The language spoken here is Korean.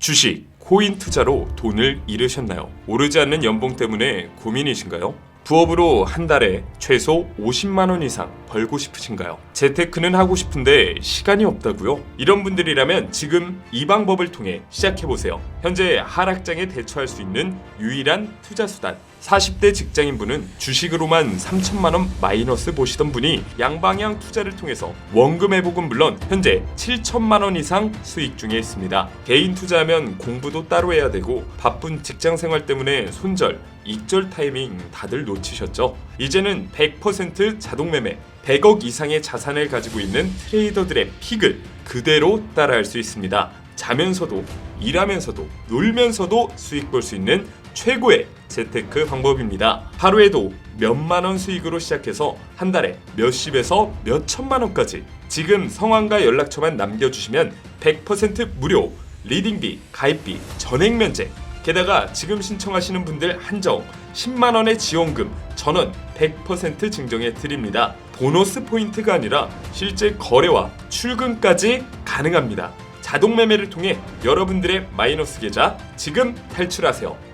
주식, 코인 투자로 돈을 잃으셨나요? 오르지 않는 연봉 때문에 고민이신가요? 부업으로 한 달에 최소 50만 원 이상 벌고 싶으신가요? 재테크는 하고 싶은데 시간이 없다고요? 이런 분들이라면 지금 이 방법을 통해 시작해 보세요. 현재 하락장에 대처할 수 있는 유일한 투자 수단. 40대 직장인분은 주식으로만 3천만 원 마이너스 보시던 분이 양방향 투자를 통해서 원금 회복은 물론 현재 7천만 원 이상 수익 중에 있습니다. 개인 투자하면 공부도 따로 해야 되고 바쁜 직장 생활 때문에 손절, 익절 타이밍 다들 놓치셨죠? 이제는 100% 자동 매매, 100억 이상의 자산을 가지고 있는 트레이더들의 픽을 그대로 따라할 수 있습니다. 자면서도 일하면서도 놀면서도 수익 볼 수 있는 최고의 재테크 방법입니다. 하루에도 몇만 원 수익으로 시작해서 한 달에 몇십에서 몇천만 원까지 지금 성함과 연락처만 남겨주시면 100% 무료 리딩비, 가입비, 전액 면제 게다가 지금 신청하시는 분들 한정 10만 원의 지원금 전원 100% 증정해 드립니다. 보너스 포인트가 아니라 실제 거래와 출금까지 가능합니다. 자동 매매를 통해 여러분들의 마이너스 계좌 지금 탈출하세요.